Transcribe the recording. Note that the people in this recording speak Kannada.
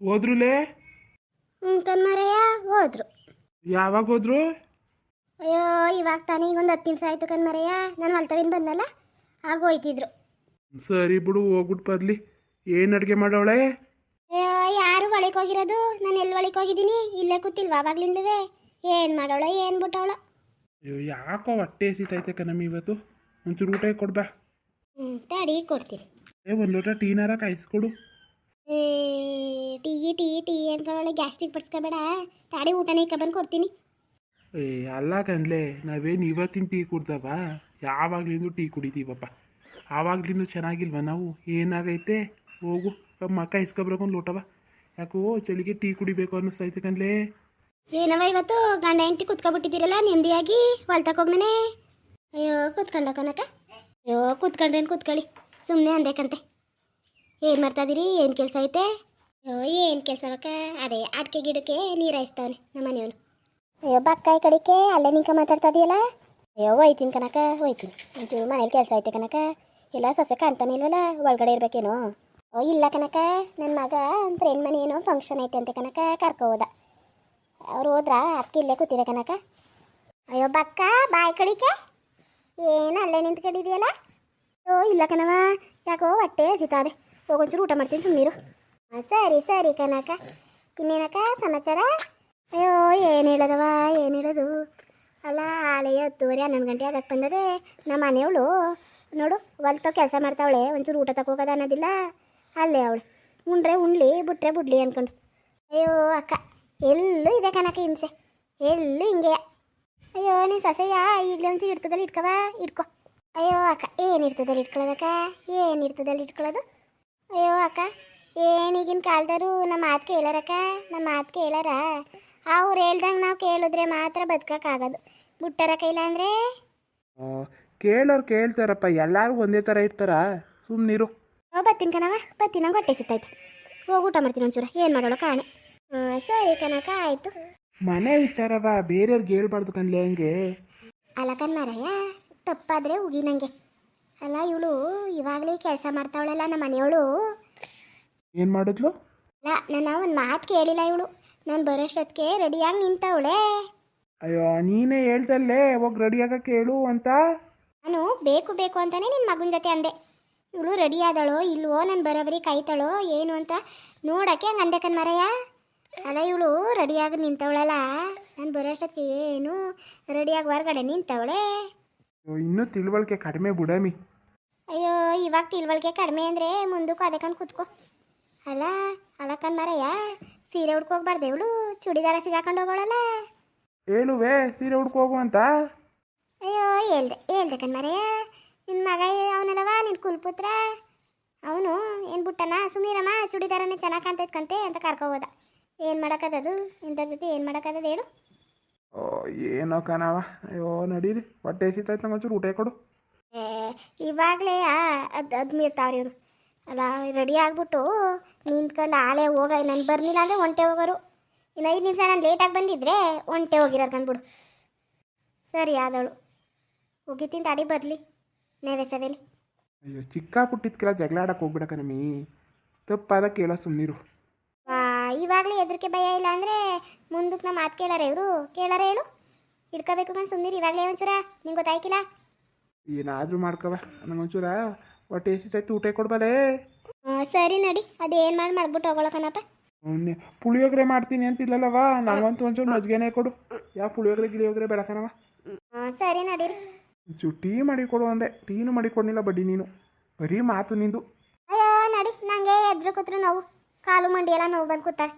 ಹೋದ್ರುಲೇ? ಹ್ಞೂ ಕಣ್ಮರಯ್ಯ ಹೋದ್ರು. ಯಾವಾಗ ಹೋದ್ರು? ಅಯ್ಯೋ ಇವಾಗ ತಾನೇ ಈಗ ಒಂದು ಹತ್ತು ನಿಮಿಷ ಆಯಿತು ಕಣ್ಮರಯ್ಯ ನಾನು ಹೊಲ್ತವಿನ ಬಂದಲ್ಲ ಆಗ ಹೋಯ್ತಿದ್ರು. ಸರಿ ಬಿಡು ಹೋಗ್ಬಿಟ್ಟು ಬರ್ಲಿ. ಏನು ಅಡುಗೆ ಮಾಡೋಳೆ ಅಯ್ಯೋ ಯಾರು ಒಳಗೆ ಹೋಗಿರೋದು? ನಾನು ಎಲ್ಲಿ ಒಳಗೆ ಹೋಗಿದ್ದೀನಿ? ಇಲ್ಲೇ ಕೂತಿಲ್ವಾ ಅವಾಗ್ಲಿಂದವೇ ಏನು ಮಾಡೋಳ ಏನು ಬಿಟ್ಟವಳ? ಅಯ್ಯೋ ಯಾಕೋ ಹೊಟ್ಟೆ ಸೀತೈತೆ ಕಣಮ್ಮ ಇವತ್ತು. ಒಂಚೂರು ಊಟ ಕೊಡ್ಬಾ ಹ್ಞೂ ತಡಿ ಕೊಡ್ತೀನಿ. ಏ ಒಂದು ಲೋಟ ಟೀನಾರ ಕಾಯಿಸ್ಕೊಡು. ಏ ಟೀ ಟೀ ಟೀ ಅನ್ಕೊಳ್ಳಿ ಗ್ಯಾಸ್ಟ್ರಿಕ್ ಪಡ್ಸ್ಕೊಬೇಡ ತಾಡಿ ಊಟನೇ ಬಂದು ಕೊಡ್ತೀನಿ. ಏ ಅಲ್ಲ ಕನ್ಲೆ ನಾವೇನು ಇವತ್ತಿನ ಟೀ ಕುಡ್ದವ? ಯಾವಾಗ್ಲಿಂದ ಟೀ ಕುಡಿತೀವಪ್ಪ. ಆವಾಗ್ಲಿಂದ ಚೆನ್ನಾಗಿಲ್ವ ನಾವು? ಏನಾಗೈತೆ? ಹೋಗು ಮಕ್ಕ ಇಸ್ಕೊಬ್ರಕ್ಕೆ ಒಂದು ಲೋಟವ. ಯಾಕೋ ಚಳಿಗೆ ಟೀ ಕುಡಿಬೇಕು ಅನ್ನಿಸ್ತೈತೆ ಕಣ್ಲೆ. ಏನವ ಇವತ್ತು? ಗಂಡ ಹೆಂಡತಿ ಕುತ್ಕೊಬಿಟ್ಟಿದ್ದೀರಲ್ಲ ನೆಮ್ಮದಿಯಾಗಿ? ಹೋಗ್ನೇ ಅಯ್ಯೋ ಕುತ್ಕೊಂಡ ಕನಕ ಅಯ್ಯೋ ಕುತ್ಕೊಂಡ್ರೇನು ಕುತ್ಕೊಳ್ಳಿ. ಸುಮ್ಮನೆ ಅಂದೇಕಂತೆ ಏನು ಮಾಡ್ತಾ ಇದ್ದೀರಿ ಏನು ಕೆಲಸ ಐತೆ? ಏನು ಕೆಲಸವಕ್ಕ ಅದೇ ಅಡಿಕೆ ಗಿಡಕ್ಕೆ ನೀರು ಹಾಯಿಸ್ತಾವನೆ ನಮ್ಮ ಮನೆಯವನು. ಅಯ್ಯೋ, ಬಕ್ಕಾಯಿ ಕಡಿಕೆ, ಅಲ್ಲೇ ನಿಂಕ ಮಾತಾಡ್ತಾ ಇದೆಯಲ್ಲ ಅಯ್ಯೋ ಹೋಯ್ತೀನಿ ಕನಕ ಹೋಯ್ತೀನಿ ಒಂಚೂರು ಮನೇಲಿ ಕೆಲಸ ಐತೆ ಕನಕ ಇಲ್ಲ ಸೊಸೆ ಕಾಣ್ತಾನೆ ಇಲ್ವಲ್ಲ, ಒಳಗಡೆ ಇರ್ಬೇಕೇನೋ? ಓ, ಇಲ್ಲ ಕನಕ ನನ್ನ ಮಗ ಫ್ರೆಂಡ್ ಮನೆ ಏನೋ ಫಂಕ್ಷನ್ ಐತೆ ಅಂತ ಕನಕ ಕರ್ಕೋಬೋದ ಹೋದ. ಅವ್ರು ಹೋದ್ರ ಅದಕ್ಕೆ ಇಲ್ಲೇ ಕೂತಿದೆ ಕನಕ ಅಯ್ಯೋ, ಬಕ್ಕ, ಬಾಯ್ ಕಡಿಕೆ. ಏನು ಅಲ್ಲೇ ನಿಂತ್ಕೊಂಡಿದೆಯಲ್ಲ? ಓ, ಇಲ್ಲ ಕಣವ ಯಾಕೋ ಹೊಟ್ಟೆ ಸಿತಾದೆ ಹೋಗೊಂಚೂರು ಊಟ ಮಾಡ್ತೀನಿ ಸುಮ್ಮನಿರು ಸರಿ ಸರಿ ಕನಕ. ಇನ್ನೇನಕ್ಕ ಸಮಾಚಾರ? ಅಯ್ಯೋ, ಏನು ಹೇಳೋದವ ಏನು ಹೇಳೋದು? ಅಲ್ಲ ಆಲೆ ಹತ್ತುವರೆ ಹನ್ನೊಂದು ಗಂಟೆ ಆಗಕ್ಕೆ ಬಂದದೆ. ನಮ್ಮ ಮನೆಯವಳು, ನೋಡು, ಹೊಲ್ತೋ ಕೆಲಸ ಮಾಡ್ತಾವಳೆ, ಒಂಚೂರು ಊಟ ತಗೋಗೋದ ಅನ್ನೋದಿಲ್ಲ. ಅಲ್ಲೇ ಅವಳು, ಉಂಡ್ರೆ ಉಣ್ಲಿ ಬಿಟ್ರೆ ಬಿಡ್ಲಿ ಅಂದ್ಕೊಂಡು ಅಯ್ಯೋ, ಅಕ್ಕ, ಎಲ್ಲೂ ಇದೆ ಕನಕ ಹಿಂಸೆ. ಎಲ್ಲೂ ಹಿಂಗೆ ಅಯ್ಯೋ, ನೀನು ಸೊಸೆಯ? ಇಲ್ಲಿ ಒಂಚೂರು ಇಡ್ತದಲ್ಲಿ ಇಟ್ಕವ ಇಟ್ಕೋ ಅಯ್ಯೋ, ಅಕ್ಕ, ಏನು ಇರ್ತದಲ್ಲಿ ಇಟ್ಕೊಳ್ಳೋದಕ್ಕ? ಏನು ಇರ್ತದಲ್ಲಿ ಇಟ್ಕೊಳ್ಳೋದು? ಅಯ್ಯೋ, ಅಕ್ಕ ಏನೀಗಿನ ಕಾಲದವರು ನಮ್ಮ ಮಾತು ಕೇಳಾರಕ್ಕ? ನಮ್ಮ ಮಾತು ಕೇಳಾರ? ಅವ್ರು ಹೇಳ್ದಂಗೆ ನಾವು ಕೇಳಿದ್ರೆ ಮಾತ್ರ ಬದುಕೋಕ್ಕಾಗೋದು. ಬಿಟ್ಟಾರ ಕೈಲ ಅಂದರೆ? ಕೇಳೋರು ಕೇಳ್ತಾರಪ್ಪ ಎಲ್ಲರೂ ಒಂದೇ ಥರ ಇರ್ತಾರ. ಸುಮ್ಮನಿರು ಓ ಬತ್ತೀನಿ ಕಣವ ಬತ್ತೀನಿ ನಂಗೆ ಹೊಟ್ಟೆ ಸಿಗ್ತೈತೆ ಹೋಗಿ ಊಟ ಮಾಡ್ತೀನಿ ಒಂಚೂರು ಏನು ಮಾಡೋಳು ಕಾಣೆ. ಸರಿ ಕನಕ ಆಯಿತು. ಮನೆ ವಿಚಾರವ ಬೇರೆಯವ್ರಿಗೆ ಹೇಳ್ಬಾರ್ದು ಕಣ್ಲೆ ಹಂಗೆ. ಅಲ್ಲ ಕಣ್ಮಾರಯ್ಯ ತಪ್ಪಾದರೆ ಉಗಿ ನಂಗೆ ಅಲ್ಲ ಇವಳು ಇವಾಗಲೇ ಕೆಲಸ ಮಾಡ್ತಾವಳಲ್ಲ ನಮ್ಮ ಮನೆಯವಳು ಏನು ಮಾಡಿದ್ಲು? ನನ್ನ ಒಂದು ಮಾತು ಕೇಳಿಲ್ಲ ಇವಳು. ನಾನು ಬರೋಷ್ಟೊತ್ತಿಗೆ ರೆಡಿಯಾಗಿ ನಿಂತವಳೆ. ಅಯ್ಯೋ ನೀನೇ ಹೇಳ್ದಲ್ಲೇ ಹೋಗಿ ರೆಡಿ ಕೇಳು ಹೇಳು ಅಂತ? ನಾನು ಬೇಕು ಬೇಕು ಅಂತಾನೆ ನಿನ್ನ ಮಗನ ಜೊತೆ ಅಂದೆ. ಇವಳು ರೆಡಿ ಆದಳೋ ಇಲ್ವೋ ನಾನು ಬರೋಬರಿ ಕಾಯ್ತಾಳೋ ಏನು ಅಂತ ನೋಡಕ್ಕೆ ಹಂಗೆ ಅಂದೆ ಕಣ್ಮರಯ್ಯ ಅಲ್ಲ ಇವಳು ರೆಡಿಯಾಗಿ ನಿಂತವಳಲ್ಲ. ನಾನು ಬರೋಷ್ಟೊತ್ತಿಗೆ ಏನು ರೆಡಿಯಾಗಿ ಹೊರಗಡೆ ನಿಂತವಳೆ. ಅಯ್ಯೋ, ಇನ್ನೂ ತಿಳುವಳಿಕೆ ಕಡಿಮೆ ಬಿಡಮಿ. ಅಯ್ಯೋ ಇವಾಗ ತಿಳುವಳಿಕೆ ಕಡಿಮೆ ಅಂದರೆ ಮುಂದಕ್ಕೂ ಅದಕ್ಕಂದು ಕೂತ್ಕೋ. ಅಲ್ಲ ಅಲಕ್ಕನ್ ಮರಯ್ಯ ಸೀರೆ ಉಡ್ಕೋಗ್ಬಾರ್ದು ಇವಳು? ಚೂಡಿದಾರ ಸಿಗಾಕೊಂಡು ಹೋಗೋಳಲ್ಲ ಹೇಳುವೆ ಸೀರೆ ಉಡ್ಕೊ ಹೋಗು ಅಂತ? ಅಯ್ಯೋ ಹೇಳ್ದೆ ಹೇಳ್ದೆ ಕಣ್ಮರಯ್ಯ ನಿನ್ನ ಮಗ ಅವನಲ್ಲವ ನಿನ್ನ ಕುಲ್ಪುತ್ರ? ಅವನು ಏನು ಬಿಟ್ಟನ? ಸುಮೀರಮ್ಮ ಚೂಡಿದಾರನೇ ಚೆನ್ನಾಗಿ ಕಾಣ್ತೈತೆ ಕಂತೆ ಅಂತ ಕರ್ಕೋಬೋದ ಏನು ಮಾಡೋಕ್ಕದದು? ಇಂಥ ಜೊತೆ ಏನು ಮಾಡೋಕ್ಕದದು ಹೇಳು? ಓ ಏನೋ ಕಣವ ಅಯ್ಯೋ ನಡೀರಿ. ಹೊಟ್ಟೆ ನಂಗೆ ಒಂಚೂರು ಊಟ ಕೊಡು. ಏ ಇವಾಗಲೇ ಅದು ಅದು ಮೀರ್ತಾವ್ರಿ ಇವರು. ಅಲ್ಲ ರೆಡಿ ಆಗಿಬಿಟ್ಟು ನಿಂತ್ಕೊಂಡು ಆಲೇ ಹೋಗ ನಾನು ಬರ್ಲಿಲ್ಲ ಅಂದರೆ ಒಂಟೆ ಹೋಗೋರು. ಇನ್ನು ಐದು ನಿಮಿಷ ನಾನು ಲೇಟಾಗಿ ಬಂದಿದ್ದರೆ ಒಂಟೆ ಹೋಗಿರೋದು ಕಂದ್ಬಿಡು ಸರಿ ಆದವಳು. ಹೋಗಿತ್ತೀನಿ ತಾಡಿ ಬರಲಿ. ನೇವೆ ಸವೇಲಿ. ಅಯ್ಯೋ ಚಿಕ್ಕ ಪುಟ್ಟಿದ್ಕೆಲ್ಲ ಜಗಳ ಆಡಕ್ಕೆ ಹೋಗ್ಬಿಡಕ ನಮ್ಮಿ ತಪ್ಪಾದ ಕೇಳೋ ಸುಮ್ಮನಿರು ಇವಾಗಲೇ ಹೆದರಿಕೆ ಭಯ ಇಲ್ಲ ಅಂದರೆ ಮುಂದಕ್ಕೆ ನಮ್ಮ ಮಾತು ಕೇಳಾರೆ ಇವರು? ಕೇಳಾರೆ ಹೇಳು? ಹಿಡ್ಕೋಬೇಕು ಅಂತ ಸುಮ್ಮನಿರು ಇವಾಗಲೇ ಒಂಚೂರ. ನಿಂಗೆ ಗೊತ್ತಾಯ್ಕಿಲ್ಲ? ಏನಾದರೂ ಮಾಡ್ಕವ ಒಟ್ಟು ಹೊಟ್ಟೆ ಹಸಿತೈತೆ ಊಟ ಕೊಡ್ಬಲೇ ಸರಿ ನಡಿ. ಅದೇನು ಮಾಡಿ ಮಾಡ್ಬಿಟ್ಟು ಹೋಗೋಳಕನಪ್ಪ ಪುಳಿಯೋಗರೆ ಮಾಡ್ತೀನಿ ಅಂತಿಲ್ಲಲ್ಲವ ನಂಗಂತೂ ಒಂಚೂರು ಮಜ್ಗೆನೇ ಕೊಡು. ಯಾವ ಪುಳಿಯೋಗರೆ ಗಿಳಿಯೋಗರೆ ಬೇಡಕನವ ಹ್ಮ್, ಸರಿ ನಡಿ ಒಂಚೂರು ಟೀ ಮಾಡಿ ಕೊಡು ಅಂದೆ. ಟೀನು ಮಾಡಿ ಕೊಡ್ನಿಲ್ಲ ಬಡ್ಡಿ ನೀನು. ಬರೀ ಮಾತು ನಿಂದು. ಅಯ್ಯೋ ನಡಿ. ನಂಗೆ ಎದ್ರು ಕೂತ್ರು ನೋವು. ಕಾಲು ಮಂಡಿ ಎಲ್ಲ ನೋವು ಬಂದು ಕೂತಾರೆ